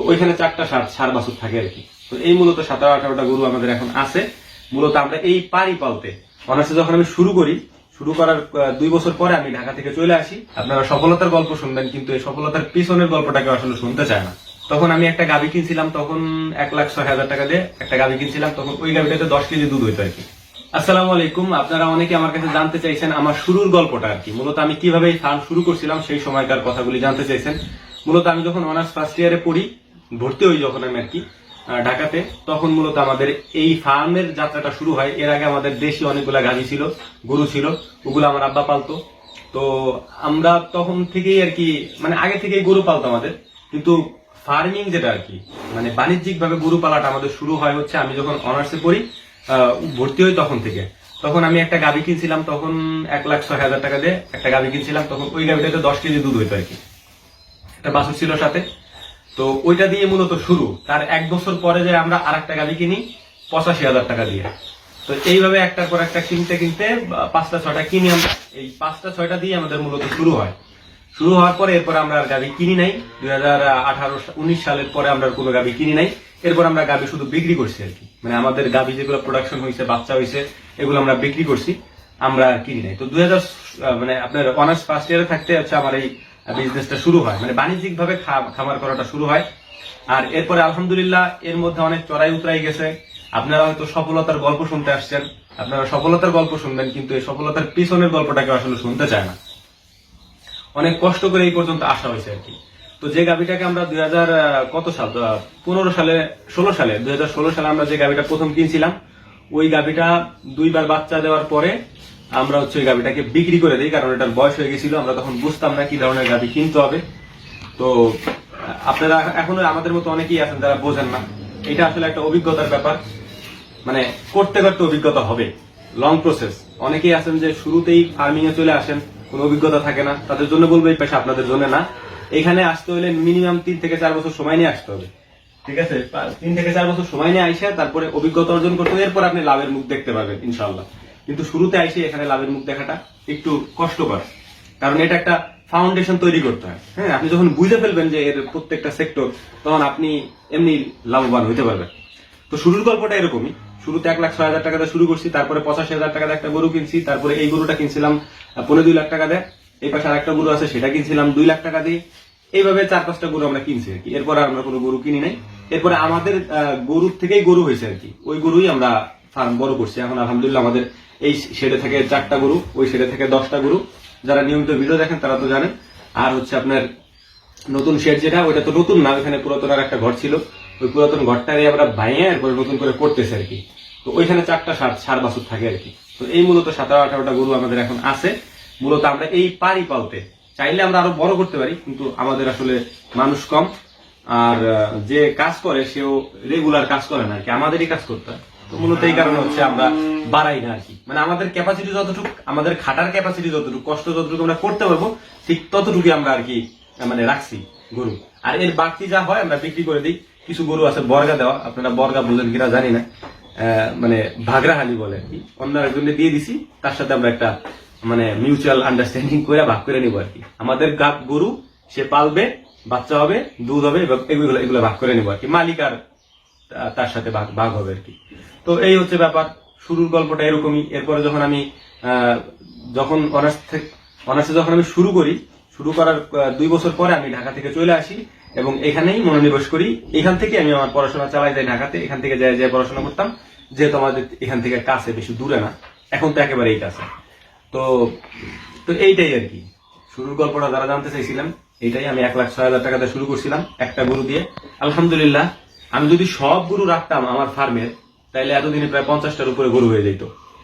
তো ওইখানে চারটা সার সার বাছুর থাকে আর কি। তো এই মূলত সাতারো, আঠারোটা গরু আমাদের এখন আছে। মূলত আমরা এই পারি পালতে। অনার্সে যখন আমি শুরু করি, শুরু করার দুই বছর পরে আমি ঢাকা থেকে চলে আসি। আপনারা সফলতার গল্প শুনবেন, কিন্তু এই সফলতার পিছনের গল্পটাকে আসলে শুনতে চায় না। তখন আমি একটা গাভি কিনছিলাম, তখন এক লাখ ছয় হাজার টাকা দিয়ে একটা গাভি কিনছিলাম, তখন ওই গাভিটাতে দশ কেজি দুধ হইতো আর কি। আসসালামু আলাইকুম, আপনারা অনেকে আমার কাছে জানতে চাইছেন আমার শুরুর গল্পটা আর কি। মূলত আমি কীভাবে এই ফার্ম শুরু করছিলাম, সেই সময়কার কথাগুলি জানতে চাইছেন। মূলত আমি যখন অনার্স ফার্স্ট ইয়ারে পড়ি ভর্তি হই যখন আমি আর কি ঢাকাতে, তখন মূলত আমাদের এই ফার্মের যাত্রাটা শুরু হয়। এর আগে আমাদের দেশি অনেকগুলা গাভী ছিল, গরু ছিল, ওগুলো আমার আব্বা পালতো। তো আমরা তখন থেকেই আর কি মানে আগে থেকেই গরু পালতো আমাদের। কিন্তু ফার্মিং যেটা আর কি মানে বাণিজ্যিক ভাবে গরু পালাটা আমাদের শুরু হয় হচ্ছে আমি যখন অনার্সে পড়ি ভর্তি হই তখন থেকে। তখন আমি একটা গাভি কিনছিলাম, তখন এক লাখ ছয় হাজার টাকা দিয়ে একটা গাভি কিনছিলাম, তখন ওই গাভিটাতে দশ কেজি দুধ হইতো আর কি। একটা বাছুর ছিল সাথে। তো ওইটা দিয়ে মূলত শুরু। তার এক বছর পরে যে আমরা আর একটা গাড়ি কিনি, পঁচাশি হাজার টাকা দিয়ে। তো এইভাবে একটার পর একটা কিনতে কিনতে পাঁচটা, ছয়টা কিনি আমরা এই পাঁচটা, ছয়টা দিয়ে আমাদের মূলত শুরু হয়। শুরু হওয়ার পরে এরপর আমরা আর গাড়ি কিনি নাই। দুই হাজার আঠারো, উনিশ সালের পরে আমরা কোনো গাড়ি কিনি নাই। এরপর আমরা গাভি শুধু বিক্রি করছি আর কি। মানে আমাদের গাভি যেগুলো প্রোডাকশন হয়েছে, বাচ্চা হয়েছে, এগুলো আমরা বিক্রি করছি, আমরা কিনি নাই। তো দুই হাজার মানে আপনার অনার্স ফার্স্ট ইয়ারে থাকতে হচ্ছে আমার এই বিজনেসটা শুরু হয়। মানে বাণিজ্যিক ভাবে খামার করাটা শুরু হয়। আর এরপরে আলহামদুলিল্লাহ এর মধ্যে অনেক চড়াই উতরাই গেছে। আপনারা হয়তো সফলতার গল্প শুনতে আসছেন। আপনারা সফলতার গল্প শুনবেন, কিন্তু এই সফলতার পিছনের গল্পটাকে আসলে শুনতে চায় না। অনেক কষ্ট করে এই পর্যন্ত আসা হয়েছে আর কি। তো যে গাভিটাকে আমরা দুই হাজার কত সাল? পনেরো সালে, ষোলো সালে, দুই হাজার ষোলো সালে আমরা যে গাভিটা প্রথম কিনছিলাম, ওই গাভিটা দুইবার বাচ্চা দেওয়ার পরে আমরা হচ্ছে ওই গাভিটাকে বিক্রি করে দিই, কারণ এটার বয়স হয়ে গেছিল, আমরা তখন বুঝতাম না কি ধরনের গাভি কিনতে হবে। তো, আপনারা এখনও আমাদের মতো অনেকেই আছেন যারা বোঝেন না। এটা আসলে একটা অভিজ্ঞতার ব্যাপার। মানে করতে করতে অভিজ্ঞতা হবে। লং প্রসেস অনেকেই আছেন যে শুরুতেই ফার্মিং এ চলে আসেন, কোনো অভিজ্ঞতা থাকে না। তাদের জন্য বলব এই পেশা আপনাদের জন্য না। এখানে আসতে হলে মিনিমাম তিন থেকে চার বছর সময় নিয়ে আসতে হবে। ঠিক আছে? তিন থেকে চার বছর সময় নিয়ে আইসে তারপরে অভিজ্ঞতা অর্জন করতে এরপর আপনি লাভের মুখ দেখতে পাবেন ইনশাল্লাহ কিন্তু শুরুতে আইসে এখানে লাভের মুখ দেখাটা একটু কষ্টকর। কারণ এটা একটা ফাউন্ডেশন তৈরি করতে হয়। হ্যাঁ আপনি যখন বুঝে ফেলবেন যে এর প্রত্যেকটা সেক্টর তখন আপনি এমনি লাভবান হতে পারবেন। তো শুরুর গল্পটা এরকমই। শুরুতে এক লাখ ছয় হাজার টাকা দিয়ে শুরু করছি, তারপরে পঁচাশি হাজার টাকা একটা গরু কিনছি, তারপরে এই গরুটা কিনছিলাম পনেরো দুই লাখ টাকা দেয়। এই পাশে আরেকটা গরু আছে, সেটা কিনছিলাম দুই লাখ টাকা দিয়ে। এইভাবে চার পাঁচটা গরু আমরা কিনছি আর কি। এরপরে আমরা কোনো গরু কিনি নাই। এরপরে আমাদের গরুর থেকেই গরু হয়েছে আর কি। ওই গরুই আমরা ফার্ম বড় করছি। এখন আলহামদুলিল্লাহ আমাদের এই শেডে থেকে চারটা গরু, ওই শেডে থেকে দশটা গরু। যারা নিয়মিত ভিডিও দেখেন তারা তো জানেন। আর হচ্ছে আপনার নতুন শেড যেটা, ওইটা তো নতুন না, ওইখানে পুরাতন আর একটা ঘর ছিল। ওই পুরাতন ঘরটারে আমরা বাইয়ে এরপরে নতুন করে করতেছে আর কি। তো ওইখানে চারটা সার সার বাছুর থাকে আর কি। তো এই মূলত সাতারো আঠারোটা গরু আমাদের এখন আছে। মূলত আমরা এই পারি পালতে। চাইলে আমরা আরও বড় করতে পারি, কিন্তু আমাদের আসলে মানুষ কম। আর যে কাজ করে সেও রেগুলার কাজ করে না আর কি। আমাদেরই কাজ করতে হয়। তো মূলত এই কারণে হচ্ছে আমরা বাড়াই না আর কি। মানে আমাদের ক্যাপাসিটি যতটুকু, আমাদের খাটার ক্যাপাসিটি যতটুকু, কষ্ট যতটুকু আমরা করতে পারব, ঠিক ততটুকু আমরা আর কি মানে রাখছি গরু। আর এর বাড়তি যা হয়, আমরা বিক্রি করে দিই। কিছু গরু আছে বর্গা দেওয়া, আপনারা বর্গা বুঝেন কিনা জানি না। মানে ভাগরাহালি বলে আর কি। অন্য একজনকে দিয়ে দিছি, তার সাথে আমরা একটা মানে মিউচুয়াল আন্ডারস্ট্যান্ডিং করে ভাগ করে নিবো আর কি। আমাদের গরু, সে পালবে, বাচ্চা হবে, দুধ হবে এগুলো এগুলো ভাগ করে নিবো আর কি। মালিক আর তার সাথে ভাগ ভাগ হবে আর কি। তো এই হচ্ছে ব্যাপার। শুরুর গল্পটা এরকমই। এরপরে যখন আমি যখন অনার্স থেকে অনার্সে যখন আমি শুরু করি, শুরু করার দুই বছর পরে আমি ঢাকা থেকে চলে আসি এবং এখানেই মনোনিবেশ করি। এখান থেকে আমি আমার পড়াশোনা চালাই যাই ঢাকাতে। এখান থেকে যাই যাই পড়াশোনা করতাম। যেহেতু আমাদের এখান থেকে কাছে, বেশি দূরে না। এখন তো একেবারেই কাছে। তো তো এইটাই আর কি। শুরুর গল্পটা যারা জানতে চাইছিলাম এটাই আমি এক লাখ ছয় হাজার টাকাতে শুরু করছিলাম একটা গরু দিয়ে। আলহামদুলিল্লাহ, আমি যদি সব গরু রাখতাম আমার ফার্মের তাহলে এতদিনে প্রায় পঞ্চাশটার উপরে গরু হয়ে যেত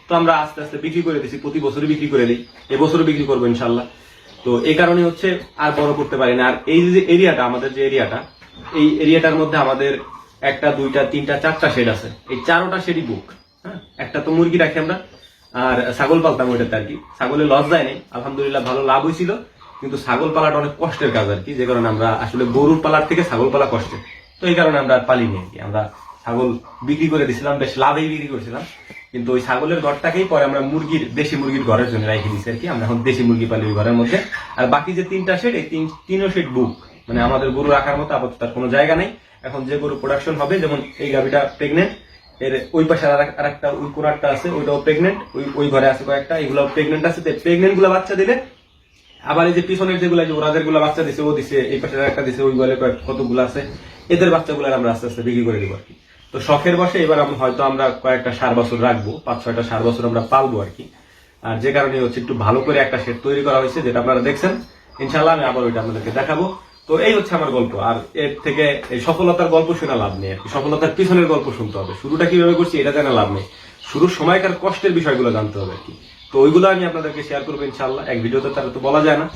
তো আমরা আস্তে আস্তে বিক্রি করে দিছি, প্রতি বছরই বিক্রি করে দিই। এবছরও বিক্রি করব ইনশাল্লাহ। তো এই কারণে হচ্ছে আর বড় করতে পারি না। আর এই যে এরিয়াটা, আমাদের যে এরিয়াটা, এই এরিয়াটার মধ্যে আমাদের একটা, দুইটা, তিনটা, চারটা শেড আছে। এই চারোটা শেডই বুক হ্যাঁ? একটা তো মুরগি রাখি আমরা, আর ছাগল পালতাম ওইটাতে আর কি। ছাগলের লস যায় নাই, আলহামদুলিল্লাহ ভালো লাভ হয়েছিল কিন্তু ছাগল পালাটা অনেক কষ্টের কাজ আর কি, যে কারণে আমরা আসলে গরুর পালার থেকে ছাগল পালা কষ্টের তো এই কারণে আমরা পালিনি আর কি, আমরা ছাগল বিক্রি করে দিছিলাম বেশ লাভেই বিক্রি করছিলাম। কিন্তু ওই ছাগলের ঘরটাকেই পরে আমরা মুরগির, দেশি মুরগির ঘরের জন্য রেখে দিচ্ছি আর কি। আমরা এখন দেশি মুরগি পালি ওই ঘরের মধ্যে। আর বাকি যে তিনটা শেড এই তিন, তিনও শেড বুক মানে আমাদের গরু রাখার মতো আপাতত তার কোনো জায়গা নেই। এখন যে গরু প্রোডাকশন হবে, যেমন এই গাভিটা প্রেগনেন্ট এর ওই পাশে আর একটা ওই কোনারটা আছে, ওইটাও প্রেগনেন্ট ওই ওই ঘরে আছে কয়েকটা এগুলো প্রেগনেন্ট আছে। প্রেগনেন্টগুলো বাচ্চা দিলে আবার এই যে পিছনের যেগুলো যে ওরাদেরগুলো বাচ্চা দিছে, ও দিছে, এই পাশে একটা দিছে, ওই গলে কতগুলো আছে, এদের বাচ্চাগুলো আমরা আস্তে আস্তে বিক্রি করে দিব আর কি। তো শখের বসে এবার আমরা হয়তো আমরা কয়েকটা সার বছর রাখব, পাঁচ ছয়টা সার বছর আমরা পালবো আর কি। আর যে কারণে হচ্ছে একটু ভালো করে একটা সেট তৈরি করা হয়েছে, যেটা আপনারা দেখছেন। ইনশাল্লাহ আমি আবার ওইটা আপনাদেরকে দেখাবো। তো এই হচ্ছে আমার গল্প। আর এর থেকে এই সফলতার গল্প শোনা লাভ নেই আর কি। সফলতার পিছনের গল্প শুনতে হবে। শুরুটা কীভাবে করছি এটা জানা লাভ নেই। শুরুর সময়কার কষ্টের বিষয়গুলো জানতে হবে আর কি। তো ওইগুলো আমি আপনাদেরকে শেয়ার করব ইনশাল্লাহ এক ভিডিওতে তারা তো বলা যায় না।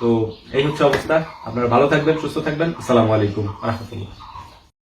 তো এই হচ্ছে অবস্থা। আপনারা ভালো থাকবেন, সুস্থ থাকবেন। আসসালামু আলাইকুম। রহমতুল্লাহ।